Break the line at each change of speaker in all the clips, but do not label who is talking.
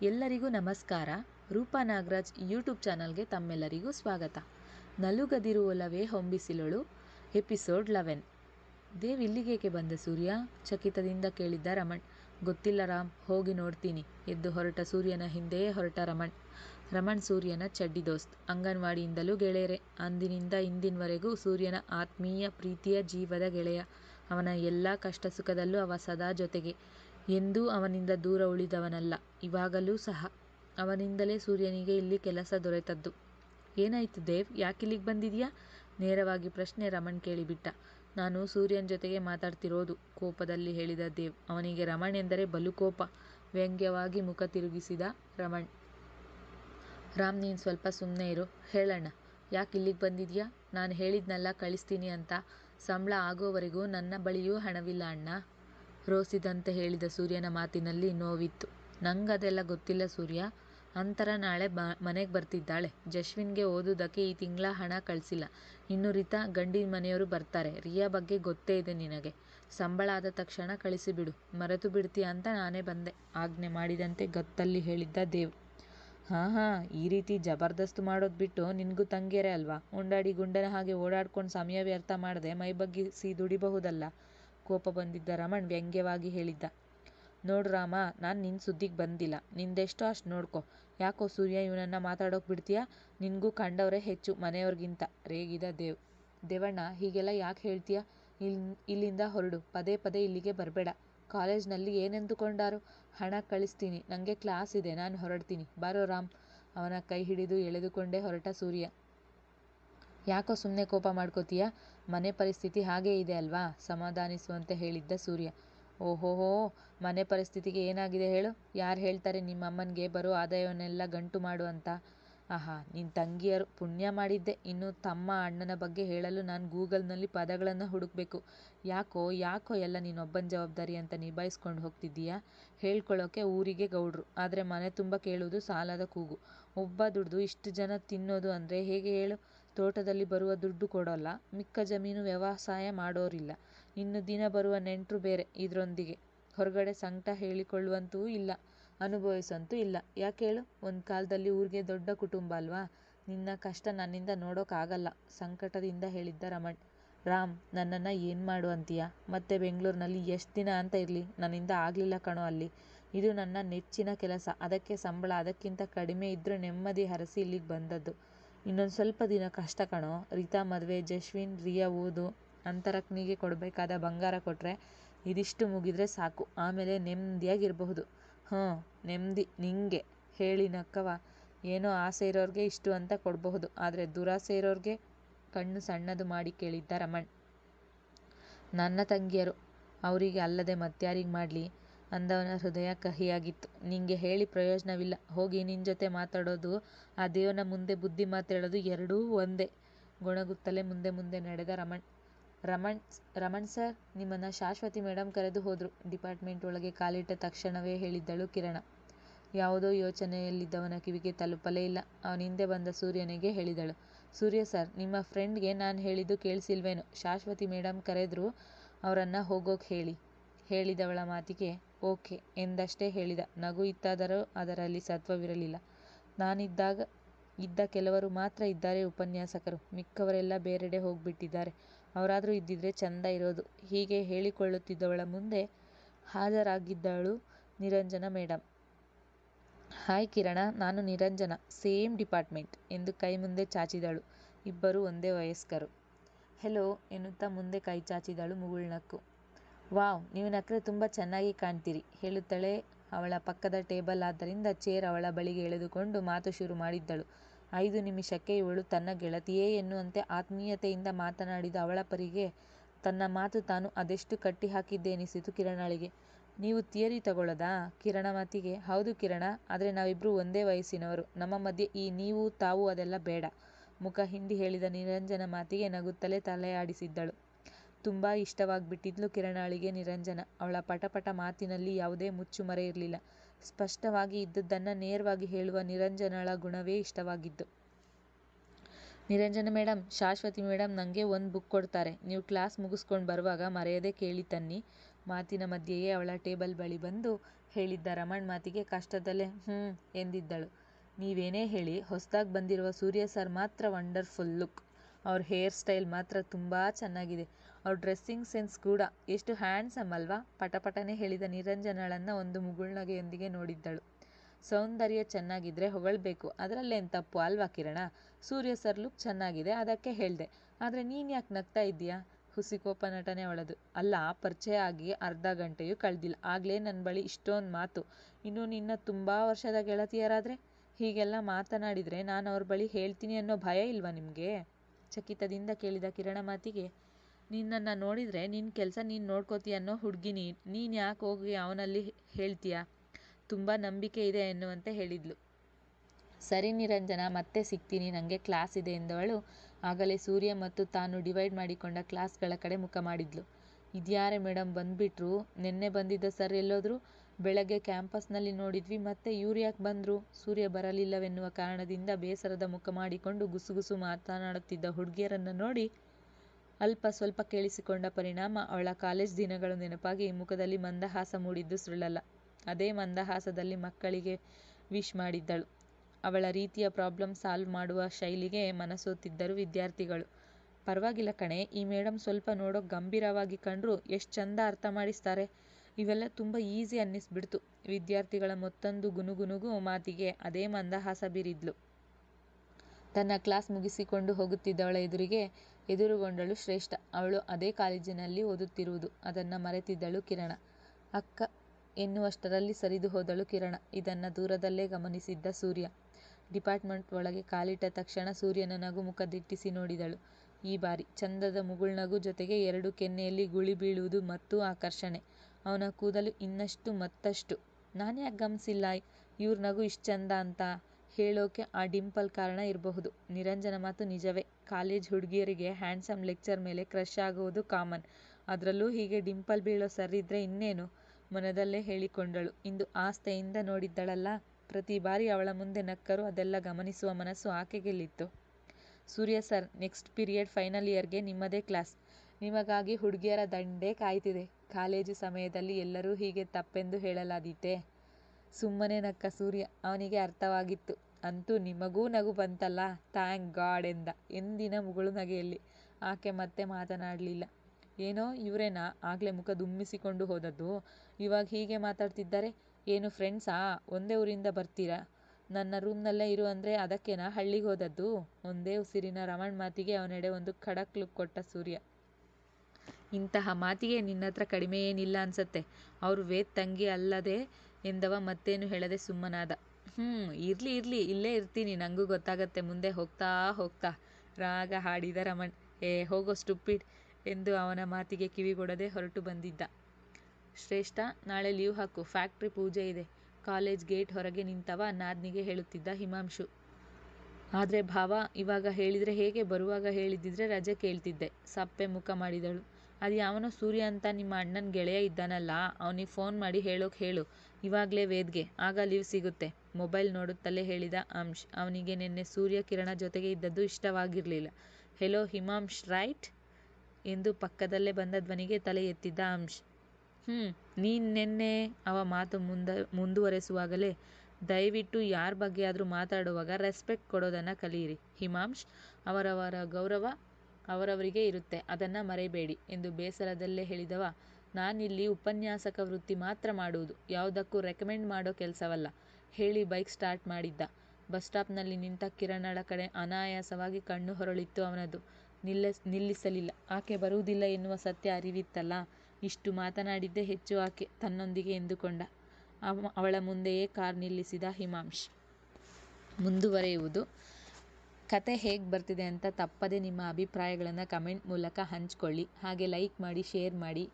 ಎಲ್ಲರಿಗೂ ನಮಸ್ಕಾರ. ರೂಪಾ ನಾಗರಾಜ್ ಯೂಟ್ಯೂಬ್ ಚಾನಲ್ಗೆ ತಮ್ಮೆಲ್ಲರಿಗೂ ಸ್ವಾಗತ. ನಲುಗದಿರು ಒಲವೇ ಹೊಂಬಿಸಿಲಳು. Episode eleven. ದೇವ್ ಇಲ್ಲಿಗೇಕೆ ಬಂದ ಸೂರ್ಯ? ಚಕಿತದಿಂದ ಕೇಳಿದ್ದ ರಮಣ್. ಗೊತ್ತಿಲ್ಲ ರಾಮ್, ಹೋಗಿ ನೋಡ್ತೀನಿ. ಎದ್ದು ಹೊರಟ ಸೂರ್ಯನ ಹಿಂದೆಯೇ ಹೊರಟ ರಮಣ್. ರಮಣ್ ಸೂರ್ಯನ ಚಡ್ಡಿ ದೋಸ್ತ್. ಅಂಗನವಾಡಿಯಿಂದಲೂ ಗೆಳೆಯರೆ. ಅಂದಿನಿಂದ ಇಂದಿನವರೆಗೂ ಸೂರ್ಯನ ಆತ್ಮೀಯ ಪ್ರೀತಿಯ ಜೀವದ ಗೆಳೆಯ. ಅವನ ಎಲ್ಲ ಕಷ್ಟ ಸುಖದಲ್ಲೂ ಅವ ಸದಾ ಜೊತೆಗೆ. ಎಂದೂ ಅವನಿಂದ ದೂರ ಉಳಿದವನಲ್ಲ, ಇವಾಗಲೂ ಸಹ. ಅವನಿಂದಲೇ ಸೂರ್ಯನಿಗೆ ಇಲ್ಲಿ ಕೆಲಸ ದೊರೆತದ್ದು. ಏನಾಯ್ತು ದೇವ್ ಯಾಕಿಲ್ಲಿಗೆ ಬಂದಿದ್ಯಾ? ನೇರವಾಗಿ ಪ್ರಶ್ನೆ ರಮಣ್ ಕೇಳಿಬಿಟ್ಟ. ನಾನು ಸೂರ್ಯನ್ ಜೊತೆಗೆ ಮಾತಾಡ್ತಿರೋದು, ಕೋಪದಲ್ಲಿ ಹೇಳಿದ ದೇವ್. ಅವನಿಗೆ ರಮಣ್ ಎಂದರೆ ಬಲು ಕೋಪ. ವ್ಯಂಗ್ಯವಾಗಿ ಮುಖ ತಿರುಗಿಸಿದ ರಮಣ್. ರಾಮ್, ನೀನು ಸ್ವಲ್ಪ ಸುಮ್ಮನೆ ಇರು. ಹೇಳಣ್ಣ, ಯಾಕೆ ಇಲ್ಲಿಗೆ ಬಂದಿದ್ಯಾ? ನಾನು ಹೇಳಿದ್ನಲ್ಲ ಕಳಿಸ್ತೀನಿ ಅಂತ. ಸಂಬಳ ಆಗೋವರೆಗೂ ನನ್ನ ಬಳಿಯೂ ಹಣವಿಲ್ಲ ಅಣ್ಣ. ರೋಸಿದಂತೆ ಹೇಳಿದ ಸೂರ್ಯನ ಮಾತಿನಲ್ಲಿ ನೋವಿತ್ತು. ನಂಗದೆಲ್ಲ ಗೊತ್ತಿಲ್ಲ ಸೂರ್ಯ. ಅಂತರ ನಾಳೆ ಮನೆಗೆ ಬರ್ತಿದ್ದಾಳೆ. ಜಶ್ವಿನ್ಗೆ ಓದೋದಕ್ಕೆ ಈ ತಿಂಗಳ ಹಣ ಕಳಿಸಿಲ್ಲ. ಇನ್ನು ರಿತಾ ಗಂಡಿನ ಮನೆಯವರು ಬರ್ತಾರೆ. ರಿಯಾ ಬಗ್ಗೆ ಗೊತ್ತೇ ಇದೆ ನಿನಗೆ. ಸಂಬಳ ಆದ ತಕ್ಷಣ ಕಳಿಸಿಬಿಡು. ಮರೆತು ಬಿಡ್ತೀಯ ಅಂತ ನಾನೇ ಬಂದೆ. ಆಜ್ಞೆ ಮಾಡಿದಂತೆ ಗತ್ತಲ್ಲಿ ಹೇಳಿದ್ದ ದೇವ್. ಹಾಂ ಹಾಂ, ಈ ರೀತಿ ಜಬರ್ದಸ್ತ್ ಮಾಡೋದು ಬಿಟ್ಟು ನಿನಗೂ ತಂಗಿಯರೇ ಅಲ್ವಾ? ಉಂಡಾಡಿ ಗುಂಡನ ಹಾಗೆ ಓಡಾಡ್ಕೊಂಡು ಸಮಯ ವ್ಯರ್ಥ ಮಾಡದೆ ಮೈ ಬಗ್ಗಿಸಿ ದುಡಿಬಹುದಲ್ಲ. ಕೋಪ ಬಂದಿದ್ದ ರಮಣ್ ವ್ಯಂಗ್ಯವಾಗಿ ಹೇಳಿದ್ದ. ನೋಡು ರಾಮ, ನಾನು ನಿನ್ನ ಸುದ್ದಿಗೆ ಬಂದಿಲ್ಲ. ನಿಂದೆಷ್ಟೋ ಅಷ್ಟು ನೋಡ್ಕೋ. ಯಾಕೋ ಸೂರ್ಯ ಇವನನ್ನ ಮಾತಾಡೋಕೆ ಬಿಡ್ತೀಯಾ? ನಿನ್ಗೂ ಕಂಡವರೇ ಹೆಚ್ಚು ಮನೆಯವ್ರಿಗಿಂತ. ರೇಗಿದ ದೇವ್. ದೇವಣ್ಣ, ಹೀಗೆಲ್ಲ ಯಾಕೆ ಹೇಳ್ತೀಯಾ? ಇಲ್ಲಿ ಇಲ್ಲಿಂದ ಹೊರಡು. ಪದೇ ಪದೇ ಇಲ್ಲಿಗೆ ಬರಬೇಡ. ಕಾಲೇಜ್ನಲ್ಲಿ ಏನೆಂದುಕೊಂಡಾರು? ಹಣ ಕಳಿಸ್ತೀನಿ. ನನಗೆ ಕ್ಲಾಸ್ ಇದೆ. ನಾನು ಹೊರಡ್ತೀನಿ. ಬಾರೋ ರಾಮ್. ಅವನ ಕೈ ಹಿಡಿದು ಎಳೆದುಕೊಂಡೇ ಹೊರಟ ಸೂರ್ಯ. ಯಾಕೋ ಸುಮ್ಮನೆ ಕೋಪ ಮಾಡ್ಕೋತೀಯ? ಮನೆ ಪರಿಸ್ಥಿತಿ ಹಾಗೇ ಇದೆ ಅಲ್ವಾ? ಸಮಾಧಾನಿಸುವಂತೆ ಹೇಳಿದ್ದ ಸೂರ್ಯ. ಓಹೋಹೋ ಮನೆ ಪರಿಸ್ಥಿತಿಗೆ ಏನಾಗಿದೆ ಹೇಳು? ಯಾರು ಹೇಳ್ತಾರೆ ನಿಮ್ಮ ಅಮ್ಮನಿಗೆ ಬರೋ ಆದಾಯವನ್ನೆಲ್ಲ ಗಂಟು ಮಾಡು ಅಂತ? ಆಹಾ ನಿನ್ನ ತಂಗಿಯರು ಪುಣ್ಯ ಮಾಡಿದ್ದೆ. ಇನ್ನು ತಮ್ಮ ಅಣ್ಣನ ಬಗ್ಗೆ ಹೇಳಲು ನಾನು ಗೂಗಲ್ನಲ್ಲಿ ಪದಗಳನ್ನು ಹುಡುಕಬೇಕು. ಯಾಕೋ ಯಾಕೋ ಎಲ್ಲ ನೀನೊಬ್ಬನ ಜವಾಬ್ದಾರಿ ಅಂತ ನಿಭಾಯಿಸ್ಕೊಂಡು ಹೋಗ್ತಿದ್ದೀಯಾ? ಹೇಳ್ಕೊಳ್ಳೋಕೆ ಊರಿಗೆ ಗೌಡ್ರು. ಆದರೆ ಮನೆ ತುಂಬ ಕೇಳೋದು ಸಾಲದ ಕೂಗು. ಒಬ್ಬ ದುಡ್ದು ಇಷ್ಟು ಜನ ತಿನ್ನೋದು ಅಂದರೆ ಹೇಗೆ ಹೇಳು? ತೋಟದಲ್ಲಿ ಬರುವ ದುಡ್ಡು ಕೊಡೋಲ್ಲ. ಮಿಕ್ಕ ಜಮೀನು ವ್ಯವಸಾಯ ಮಾಡೋರಿಲ್ಲ. ಇನ್ನು ದಿನ ಬರುವ ನೆಂಟ್ರು ಬೇರೆ ಇದರೊಂದಿಗೆ. ಹೊರಗಡೆ ಸಂಕಟ ಹೇಳಿಕೊಳ್ಳುವಂತೂ ಇಲ್ಲ, ಅನುಭವಿಸಂತೂ ಇಲ್ಲ. ಯಾಕೆ ಹೇಳು? ಒಂದು ಕಾಲದಲ್ಲಿ ಊರಿಗೆ ದೊಡ್ಡ ಕುಟುಂಬ ಅಲ್ವಾ? ನಿನ್ನ ಕಷ್ಟ ನನ್ನಿಂದ ನೋಡೋಕ್ಕಾಗಲ್ಲ ಸಂಕಟದಿಂದ ಹೇಳಿದ್ದ ರಮಣ್. ರಾಮ್, ನನ್ನನ್ನು ಏನು ಮಾಡು ಅಂತೀಯ? ಮತ್ತೆ ಬೆಂಗಳೂರಿನಲ್ಲಿ ಎಷ್ಟು ದಿನ ಅಂತ ಇರಲಿ, ನನ್ನಿಂದ ಆಗಲಿಲ್ಲ ಕಣೋ ಅಲ್ಲಿ. ಇದು ನನ್ನ ನೆಚ್ಚಿನ ಕೆಲಸ. ಅದಕ್ಕೆ ಸಂಬಳ, ಅದಕ್ಕಿಂತ ಕಡಿಮೆ ಇದ್ದರೂ ನೆಮ್ಮದಿ ಹರಸಿ ಇಲ್ಲಿಗೆ ಬಂದದ್ದು. ಇನ್ನೊಂದು ಸ್ವಲ್ಪ ದಿನ ಕಷ್ಟ ಕಣೋ. ರೀತಾ, ಮದುವೆ ಜಶ್ವಿನ್ ರಿಯಾ, ಓದು, ಅಂತರಕ್ನಿಗೆ ಕೊಡಬೇಕಾದ ಬಂಗಾರ ಕೊಟ್ಟರೆ ಇದಿಷ್ಟು ಮುಗಿದ್ರೆ ಸಾಕು. ಆಮೇಲೆ ನೆಮ್ಮದಿಯಾಗಿರಬಹುದು ಹ್ಞೂ ನೆಮ್ಮದಿ ನಿಂಗೆ ಹೇಳಿ ನಕ್ಕವ. ಏನೋ ಆಸೆ ಇರೋರಿಗೆ ಇಷ್ಟು ಅಂತ ಕೊಡಬಹುದು. ಆದರೆ ದುರಾಸೆ ಇರೋರಿಗೆ ಕಣ್ಣು ಸಣ್ಣದು ಮಾಡಿ ಕೇಳಿದ್ದ ರಮಣ್. ನನ್ನ ತಂಗಿಯರು, ಅವರಿಗೆ ಅಲ್ಲದೆ ಮತ್ಯಾರಿಗೆ ಮಾಡಲಿ? ಅಂದವನ ಹೃದಯ ಕಹಿಯಾಗಿತ್ತು. ನಿಂಗೆ ಹೇಳಿ ಪ್ರಯೋಜನವಿಲ್ಲ. ಹೋಗಿ ನಿನ್ನ ಜೊತೆ ಮಾತಾಡೋದು, ಆ ದೇವನ ಮುಂದೆ ಬುದ್ಧಿ ಮಾತೇಳೋದು ಎರಡೂ ಒಂದೇ. ಗೊಣಗುತ್ತಲೇ ಮುಂದೆ ಮುಂದೆ ನಡೆದ ರಮಣ್. ರಮಣ್ ರಮಣ್ ಸರ್, ನಿಮ್ಮನ್ನು ಶಾಶ್ವತಿ ಮೇಡಮ್ ಕರೆದು ಹೋದರು. ಡಿಪಾರ್ಟ್ಮೆಂಟ್ ಒಳಗೆ ಕಾಲಿಟ್ಟ ತಕ್ಷಣವೇ ಹೇಳಿದ್ದಳು ಕಿರಣ. ಯಾವುದೋ ಯೋಚನೆಯಲ್ಲಿದ್ದವನ ಕಿವಿಗೆ ತಲುಪಲೇ ಇಲ್ಲ. ಅವನಿಂದೆ ಬಂದ ಸೂರ್ಯನಿಗೆ ಹೇಳಿದಳು. ಸೂರ್ಯ ಸರ್, ನಿಮ್ಮ ಫ್ರೆಂಡ್ಗೆ ನಾನು ಹೇಳಿದ್ದು ಕೇಳಿಸಿಲ್ವೇನೋ? ಶಾಶ್ವತಿ ಮೇಡಮ್ ಕರೆದ್ರು ಅವರನ್ನು ಹೋಗೋಕೆ ಹೇಳಿ. ಹೇಳಿದವಳ ಮಾತಿಗೆ ಓಕೆ ಎಂದಷ್ಟೇ ಹೇಳಿದ. ನಗು ಇತ್ತಾದರೂ ಅದರಲ್ಲಿ ಸತ್ವವಿರಲಿಲ್ಲ. ನಾನಿದ್ದಾಗ ಇದ್ದ ಕೆಲವರು ಮಾತ್ರ ಇದ್ದಾರೆ ಉಪನ್ಯಾಸಕರು. ಮಿಕ್ಕವರೆಲ್ಲ ಬೇರೆಡೆ ಹೋಗ್ಬಿಟ್ಟಿದ್ದಾರೆ. ಅವರಾದ್ರೂ ಇದ್ದಿದ್ರೆ ಚಂದ ಇರೋದು. ಹೀಗೆ ಹೇಳಿಕೊಳ್ಳುತ್ತಿದ್ದವಳ ಮುಂದೆ ಹಾಜರಾಗಿದ್ದಳು ನಿರಂಜನ ಮೇಡಮ್ ಹಾಯ್ ಕಿರಣ, ನಾನು ನಿರಂಜನ, ಸೇಮ್ ಡಿಪಾರ್ಟ್ಮೆಂಟ್ ಎಂದು ಕೈ ಮುಂದೆ ಚಾಚಿದಳು. ಇಬ್ಬರು ಒಂದೇ ವಯಸ್ಕರು. ಹೆಲೋ ಎನ್ನುತ್ತಾ ಮುಂದೆ ಕೈ ಚಾಚಿದಳು ಮುಗುಳ್ನಕ್ಕು. ವಾವ್ ನೀವು ನಕ್ಕರೆ ತುಂಬಾ ಚೆನ್ನಾಗಿ ಕಾಣ್ತೀರಿ, ಹೇಳುತ್ತಲೇ ಅವಳ ಪಕ್ಕದ ಟೇಬಲ್ ಆದ್ದರಿಂದ ಚೇರ್ ಅವಳ ಬಳಿಗೆ ಎಳೆದುಕೊಂಡು ಮಾತು ಶುರು ಮಾಡಿದ್ದಳು. ಐದು ನಿಮಿಷಕ್ಕೆ ಇವಳು ತನ್ನ ಗೆಳತಿಯೇ ಎನ್ನುವಂತೆ ಆತ್ಮೀಯತೆಯಿಂದ ಮಾತನಾಡಿದ ಅವಳ ಪರಿಗೆ ತನ್ನ ಮಾತು ತಾನು ಅದೆಷ್ಟು ಕಟ್ಟಿ ಹಾಕಿದ್ದೇನಿಸಿತು ಕಿರಣಳಿಗೆ. ನೀವು ಥಿಯರಿ ತಗೊಳ್ಳೋದಾ? ಕಿರಣ ಮಾತಿಗೆ, ಹೌದು ಕಿರಣ, ಆದರೆ ನಾವಿಬ್ಬರು ಒಂದೇ ವಯಸ್ಸಿನವರು, ನಮ್ಮ ಮಧ್ಯೆ ಈ ನೀವು ತಾವು ಅದೆಲ್ಲ ಬೇಡ. ಮುಖ ಹಿಂಡಿ ಹೇಳಿದ ನಿರಂಜನ ಮಾತಿಗೆ ನಗುತ್ತಲೇ ತಲೆಯಾಡಿಸಿದ್ದಳು. ತುಂಬ ಇಷ್ಟವಾಗ್ಬಿಟ್ಟಿದ್ಲು ಕಿರಣಾಳಿಗೆ ನಿರಂಜನ. ಅವಳ ಪಟಪಟ ಮಾತಿನಲ್ಲಿ ಯಾವುದೇ ಮುಚ್ಚುಮರೆ ಇರಲಿಲ್ಲ. ಸ್ಪಷ್ಟವಾಗಿ ಇದ್ದದ್ದನ್ನು ನೇರವಾಗಿ ಹೇಳುವ ನಿರಂಜನಳ ಗುಣವೇ ಇಷ್ಟವಾಗಿದ್ದು. ನಿರಂಜನ ಮೇಡಮ್ ಶಾಶ್ವತಿ ಮೇಡಮ್ ನನಗೆ ಒಂದು ಬುಕ್ ಕೊಡ್ತಾರೆ. ನೀವು ಕ್ಲಾಸ್ ಮುಗಿಸ್ಕೊಂಡು ಬರುವಾಗ ಮರೆಯದೆ ಕೇಳಿ ತನ್ನಿ. ಮಾತಿನ ಮಧ್ಯೆಯೇ ಅವಳ ಟೇಬಲ್ ಬಳಿ ಬಂದು ಹೇಳಿದ್ದ ರಮಣ್ ಮಾತಿಗೆ ಕಷ್ಟದಲ್ಲೇ ಹ್ಞೂ ಎಂದಿದ್ದಳು. ನೀವೇನೇ ಹೇಳಿ, ಹೊಸ್ದಾಗ್ ಬಂದಿರುವ ಸೂರ್ಯ ಸರ್ ಮಾತ್ರ ವಂಡರ್ಫುಲ್ ಲುಕ್. ಅವ್ರ್ ಹೇರ್ ಸ್ಟೈಲ್ ಮಾತ್ರ ತುಂಬಾ ಚೆನ್ನಾಗಿದೆ. ಅವ್ರ ಡ್ರೆಸ್ಸಿಂಗ್ ಸೆನ್ಸ್ ಕೂಡ ಎಷ್ಟು ಹ್ಯಾಂಡ್ಸಮ್ ಅಲ್ವಾ? ಪಟಪಟನೆ ಹೇಳಿದ ನಿರಂಜನಳನ್ನ ಒಂದು ಮುಗುಳ್ನಗೆಯೊಂದಿಗೆ ನೋಡಿದ್ದಳು. ಸೌಂದರ್ಯ ಚೆನ್ನಾಗಿದ್ರೆ ಹೊಗಳಬೇಕು. ಅದರಲ್ಲೇನ್ ತಪ್ಪು ಅಲ್ವಾ ಕಿರಣ. ಸೂರ್ಯ ಸರ್ ಲುಕ್ ಚೆನ್ನಾಗಿದೆ, ಅದಕ್ಕೆ ಹೇಳ್ದೆ. ಆದ್ರೆ ನೀನ್ಯಾಕ್ ನಗ್ತಾ ಇದ್ದೀಯ? ಹುಸಿಕೋಪ ನಟನೆ ಒಳದು. ಅಲ್ಲ, ಪರಿಚಯ ಆಗಿ ಅರ್ಧ ಗಂಟೆಯೂ ಕಳ್ದಿಲ್ಲ. ಆಗ್ಲೇ ನನ್ನ ಬಳಿ ಇಷ್ಟೊಂದು ಮಾತು. ಇನ್ನು ನಿನ್ನ ತುಂಬಾ ವರ್ಷದ ಗೆಳತಿಯರಾದರೆ? ಹೀಗೆಲ್ಲ ಮಾತನಾಡಿದ್ರೆ ನಾನು ಅವ್ರ ಬಳಿ ಹೇಳ್ತೀನಿ ಅನ್ನೋ ಭಯ ಇಲ್ವಾ ನಿಮ್ಗೆ? ಚಕಿತದಿಂದ ಕೇಳಿದ ಕಿರಣ ಮಾತಿಗೆ, ನಿನ್ನನ್ನ ನೋಡಿದ್ರೆ ನಿನ್ನ ಕೆಲಸ ನೀನು ನೋಡ್ಕೋತೀಯ ಅನ್ನೋ ಹುಡುಗಿನಿ ನೀನು ಯಾಕೆ ಹೋಗಿ ಅವನಲ್ಲಿ ಹೇಳ್ತೀಯ ತುಂಬಾ ನಂಬಿಕೆ ಇದೆ ಎನ್ನುವಂತೆ ಹೇಳಿದ್ಲು. ಸರಿ ನಿರಂಜನ, ಮತ್ತೆ ಸಿಗ್ತೀನಿ ನನಗೆ ಕ್ಲಾಸ್ ಇದೆ ಎಂದವಳು ಆಗಲೇ ಸೂರ್ಯ ಮತ್ತು ತಾನು ಡಿವೈಡ್ ಮಾಡಿಕೊಂಡ ಕ್ಲಾಸ್ಗಳ ಕಡೆ ಮುಖ ಮಾಡಿದ್ಲು. ಇದ್ಯಾರೇ ಮೇಡಂ, ಬಂದ್ಬಿಟ್ರು ನಿನ್ನೆ ಬಂದಿದ್ದ ಸರ್ ಎಲ್ಲೋದ್ರು ಬೆಳಗ್ಗೆ ಕ್ಯಾಂಪಸ್ನಲ್ಲಿ ನೋಡಿದ್ವಿ, ಮತ್ತೆ ಇವ್ರ್ಯಾಕ್ ಬಂದ್ರು ಸೂರ್ಯ ಬರಲಿಲ್ಲವೆನ್ನುವ ಕಾರಣದಿಂದ ಬೇಸರದ ಮುಖ ಮಾಡಿಕೊಂಡು ಗುಸುಗುಸು ಮಾತನಾಡುತ್ತಿದ್ದ ಹುಡ್ಗಿಯರನ್ನ ನೋಡಿ ಅಲ್ಪ ಸ್ವಲ್ಪ ಕೇಳಿಸಿಕೊಂಡ ಪರಿಣಾಮ, ಅವಳ ಕಾಲೇಜ್ ದಿನಗಳು ನೆನಪಾಗಿ ಮುಖದಲ್ಲಿ ಮಂದಹಾಸ ಮೂಡಿದ್ದು ಸುಳ್ಳಲ್ಲ. ಅದೇ ಮಂದಹಾಸದಲ್ಲಿ ಮಕ್ಕಳಿಗೆ ವಿಶ್ ಮಾಡಿದ್ದಳು. ಅವಳ ರೀತಿಯ ಪ್ರಾಬ್ಲಮ್ ಸಾಲ್ವ್ ಮಾಡುವ ಶೈಲಿಗೆ ಮನಸೋತಿದ್ದರು ವಿದ್ಯಾರ್ಥಿಗಳು. ಪರವಾಗಿಲ್ಲ ಕಣೇ, ಈ ಮೇಡಂ ಸ್ವಲ್ಪ ನೋಡೋಕ್ ಗಂಭೀರವಾಗಿ ಕಂಡ್ರೂ ಎಷ್ಟ್ ಚಂದ ಅರ್ಥ ಮಾಡಿಸ್ತಾರೆ ಇವೆಲ್ಲ ತುಂಬಾ ಈಸಿ ಅನ್ನಿಸ್ಬಿಡ್ತು ವಿದ್ಯಾರ್ಥಿಗಳ ಮತ್ತೊಂದು ಗುನುಗುನುಗು ಮಾತಿಗೆ ಅದೇ ಮಂದಹಾಸ ಬೀರಿದ್ಲು. ತನ್ನ ಕ್ಲಾಸ್ ಮುಗಿಸಿಕೊಂಡು ಹೋಗುತ್ತಿದ್ದವಳ ಎದುರಿಗೆ ಎದುರುಗೊಂಡಳು ಶ್ರೇಷ್ಠ. ಅವಳು ಅದೇ ಕಾಲೇಜಿನಲ್ಲಿ ಓದುತ್ತಿರುವುದು ಅದನ್ನ ಮರೆತಿದ್ದಳು ಕಿರಣ. ಅಕ್ಕ ಎನ್ನುವಷ್ಟರಲ್ಲಿ ಸರಿದು ಹೋದಳು ಕಿರಣ. ಇದನ್ನ ದೂರದಲ್ಲೇ ಗಮನಿಸಿದ್ದ ಸೂರ್ಯ. ಡಿಪಾರ್ಟ್ಮೆಂಟ್ ಒಳಗೆ ಕಾಲಿಟ್ಟ ತಕ್ಷಣ ಸೂರ್ಯನ ನಗು ಮುಖ ದಿಟ್ಟಿಸಿ ನೋಡಿದಳು. ಈ ಬಾರಿ ಚಂದದ ಮುಗುಳ್ನಗು ಜೊತೆಗೆ ಎರಡು ಕೆನ್ನೆಯಲ್ಲಿ ಗುಳಿ ಬೀಳುವುದು ಮತ್ತೂ ಆಕರ್ಷಣೆ. ಅವನ ಕೂದಲು ಇನ್ನಷ್ಟು ಮತ್ತಷ್ಟು. ನಾನ್ಯಾಕ್ ಗಮನಿಸಿಲ್ಲ ಇವ್ರ ನಗು ಇಷ್ಟು ಚಂದ ಅಂತ ಹೇಳೋಕೆ ಆ ಡಿಂಪಲ್ ಕಾರಣ ಇರಬಹುದು. ನಿರಂಜನ ಮಾತು ನಿಜವೇ. ಕಾಲೇಜ್ ಹುಡುಗಿಯರಿಗೆ ಹ್ಯಾಂಡ್ಸಮ್ ಲೆಕ್ಚರ್ ಮೇಲೆ ಕ್ರಶ್ ಆಗೋದು ಕಾಮನ್. ಅದರಲ್ಲೂ ಹೀಗೆ ಡಿಂಪಲ್ ಬೀಳೋ ಸರ್ ಇದ್ರೆ ಇನ್ನೇನು? ಮನದಲ್ಲೇ ಹೇಳಿಕೊಂಡಳು. ಇಂದು ಆಸ್ತೆಯಿಂದ ನೋಡಿದ್ದಳಲ್ಲ. ಪ್ರತಿ ಬಾರಿ ಅವಳ ಮುಂದೆ ನಕ್ಕರು ಅದೆಲ್ಲ ಗಮನಿಸುವ ಮನಸ್ಸು ಆಕೆಗೆಲ್ಲಿತ್ತು. Surya sir, next period final ಇಯರ್ಗೆ ನಿಮ್ಮದೇ ಕ್ಲಾಸ್. ನಿಮಗಾಗಿ ಹುಡುಗಿಯರ ದಂಡೇ ಕಾಯ್ತಿದೆ. ಕಾಲೇಜು ಸಮಯದಲ್ಲಿ ಎಲ್ಲರೂ ಹೀಗೆ ತಪ್ಪೆಂದು ಹೇಳಲಾದೀತೆ ಸುಮ್ಮನೆ ನಕ್ಕ ಸೂರ್ಯ. ಅವನಿಗೆ ಅರ್ಥವಾಗಿತ್ತು. ಅಂತೂ ನಿಮಗೂ ನಗು ಬಂತಲ್ಲ ಥ್ಯಾಂಕ್ ಗಾಡ್ ಎಂದ ಎಂದಿನ ಮುಗುಳುನಗೆಯಲ್ಲಿ. ಆಕೆ ಮತ್ತೆ ಮಾತನಾಡ್ಲಿಲ್ಲ. ಏನೋ ಇವರೇನಾ ಆಗ್ಲೇ ಮುಖ ದುಮ್ಮಿಸಿಕೊಂಡು ಹೋದದ್ದು ಇವಾಗ ಹೀಗೆ ಮಾತಾಡ್ತಿದ್ದಾರೆ ಏನು ಫ್ರೆಂಡ್ಸಾ ಒಂದೇ ಊರಿಂದ ಬರ್ತೀರಾ? ನನ್ನ ರೂಮ್ನಲ್ಲೇ ಇರು ಅಂದ್ರೆ ಅದಕ್ಕೇನಾ ಹಳ್ಳಿಗೆ ಹೋದದ್ದು ಒಂದೇ ಉಸಿರಿನ ರಮಣ್ ಮಾತಿಗೆ ಅವನೆಡೆ ಒಂದು ಖಡಕ್ ಲುಕ್ ಕೊಟ್ಟ ಸೂರ್ಯ. ಇಂತಹ ಮಾತಿಗೆ ನಿನ್ನತ್ರ ಕಡಿಮೆಯೇನಿಲ್ಲ ಅನ್ಸತ್ತೆ ಅವ್ರು ವೇದ್ ತಂಗಿ ಅಲ್ಲದೆ ಎಂದವ ಮತ್ತೇನು ಹೇಳದೆ ಸುಮ್ಮನಾದ. ಹ್ಮ್, ಇರ್ಲಿ ಇರ್ಲಿ, ಇಲ್ಲೇ ಇರ್ತೀನಿ, ನಂಗೂ ಗೊತ್ತಾಗತ್ತೆ, ಮುಂದೆ ಹೋಗ್ತಾ ಹೋಗ್ತಾ ರಾಗ ಹಾಡಿದ ರಮಣ್. ಏ, ಹೋಗೋ ಸ್ಟುಪಿಡ್, ಎಂದು ಅವನ ಮಾತಿಗೆ ಕಿವಿಗೊಡದೆ ಹೊರಟು ಬಂದಿದ್ದ. ಶ್ರೇಷ್ಠ, ನಾಳೆ ಲೀವ್ ಹಾಕು, ಫ್ಯಾಕ್ಟರಿ ಪೂಜೆ ಇದೆ ಕಾಲೇಜ್ ಗೇಟ್ ಹೊರಗೆ ನಿಂತವ ನಾದ್ನಿಗೆ ಹೇಳುತ್ತಿದ್ದ ಹಿಮಾಂಶು. ಆದ್ರೆ ಭಾವ, ಇವಾಗ ಹೇಳಿದ್ರೆ ಹೇಗೆ, ಬರುವಾಗ ಹೇಳಿದ್ದಿದ್ರೆ ರಜೆ ಕೇಳ್ತಿದ್ದೆ ಸಪ್ಪೆ ಮುಖ ಮಾಡಿದಳು. ಅದ್ಯಾವನೋ ಸೂರ್ಯ ಅಂತ ನಿಮ್ಮ ಅಣ್ಣನ ಗೆಳೆಯ ಇದ್ದಾನಲ್ಲ, ಅವನಿಗೆ ಫೋನ್ ಮಾಡಿ ಹೇಳೋಕೆ ಹೇಳು ಇವಾಗಲೇ ವೇದ್ಗೆ ಆಗ ಲೀವ್ ಸಿಗುತ್ತೆ ಮೊಬೈಲ್ ನೋಡುತ್ತಲೇ ಹೇಳಿದ ಅಂಶ್. ಅವನಿಗೆ ನೆನ್ನೆ ಸೂರ್ಯ ಕಿರಣ ಜೊತೆಗೆ ಇದ್ದದ್ದು ಇಷ್ಟವಾಗಿರಲಿಲ್ಲ ಹೆಲೋ ಹಿಮಾಂಶ್ ರೈಟ್ ಎಂದು ಪಕ್ಕದಲ್ಲೇ ಬಂದ ಧ್ವನಿಗೆ ತಲೆ ಎತ್ತಿದ್ದ ಅಂಶ್. ಹ್ಞೂ ನೀನ್ ನೆನ್ನೆ ಅವ ಮಾತು ಮುಂದ, ಮುಂದುವರೆಸುವಾಗಲೇ ದಯವಿಟ್ಟು ಯಾರ ಬಗ್ಗೆ ಆದರೂ ಮಾತಾಡುವಾಗ ರೆಸ್ಪೆಕ್ಟ್ ಕೊಡೋದನ್ನ ಕಲಿಯಿರಿ ಹಿಮಾಂಶ್. ಅವರವರ ಗೌರವ ಅವರವರಿಗೆ ಇರುತ್ತೆ ಅದನ್ನ ಮರೆಯಬೇಡಿ ಎಂದು ಬೇಸರದಲ್ಲೇ ಹೇಳಿದವ ನಾನಿಲ್ಲಿ ಉಪನ್ಯಾಸಕ ವೃತ್ತಿ ಮಾತ್ರ ಮಾಡುವುದು ಯಾವುದಕ್ಕೂ ರೆಕಮೆಂಡ್ ಮಾಡೋ ಕೆಲಸವಲ್ಲ ಹೇಳಿ ಬೈಕ್ ಸ್ಟಾರ್ಟ್ ಮಾಡಿದ್ದ. ಬಸ್ ಸ್ಟಾಪ್ನಲ್ಲಿ ನಿಂತ ಕಿರಣಳ ಕಡೆ ಅನಾಯಾಸವಾಗಿ ಕಣ್ಣು ಹೊರಳಿತ್ತು ಅವನದು. ನಿಲ್ಲಿಸಲಿಲ್ಲ. ಆಕೆ ಬರುವುದಿಲ್ಲ ಎನ್ನುವ ಸತ್ಯ ಅರಿವಿತ್ತಲ್ಲ ಇಷ್ಟು ಮಾತನಾಡಿದ್ದೇ ಹೆಚ್ಚು ಆಕೆ ತನ್ನೊಂದಿಗೆ ಎಂದುಕೊಂಡ. ಅವಳ ಮುಂದೆಯೇ ಕಾರ್ ನಿಲ್ಲಿಸಿದ ಹಿಮಾಂಶ್. ಮುಂದುವರೆಯುವುದು ಕಥೆ ಹೇಗೆ ಬರ್ತಿದೆ ಅಂತ ತಪ್ಪದೆ ನಿಮ್ಮ ಅಭಿಪ್ರಾಯಗಳನ್ನು ಕಮೆಂಟ್ ಮೂಲಕ ಹಂಚ್ಕೊಳ್ಳಿ. ಹಾಗೆ ಲೈಕ್ ಮಾಡಿ, ಶೇರ್ ಮಾಡಿ.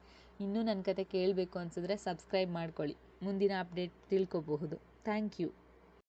ಇನ್ನೂ ನನ್ನ ಕತೆ ಕೇಳಬೇಕು ಅನಿಸಿದ್ರೆ ಸಬ್ಸ್ಕ್ರೈಬ್ ಮಾಡ್ಕೊಳ್ಳಿ. ಮುಂದಿನ ಅಪ್ಡೇಟ್ ತಿಳ್ಕೋಬಹುದು. Thank you.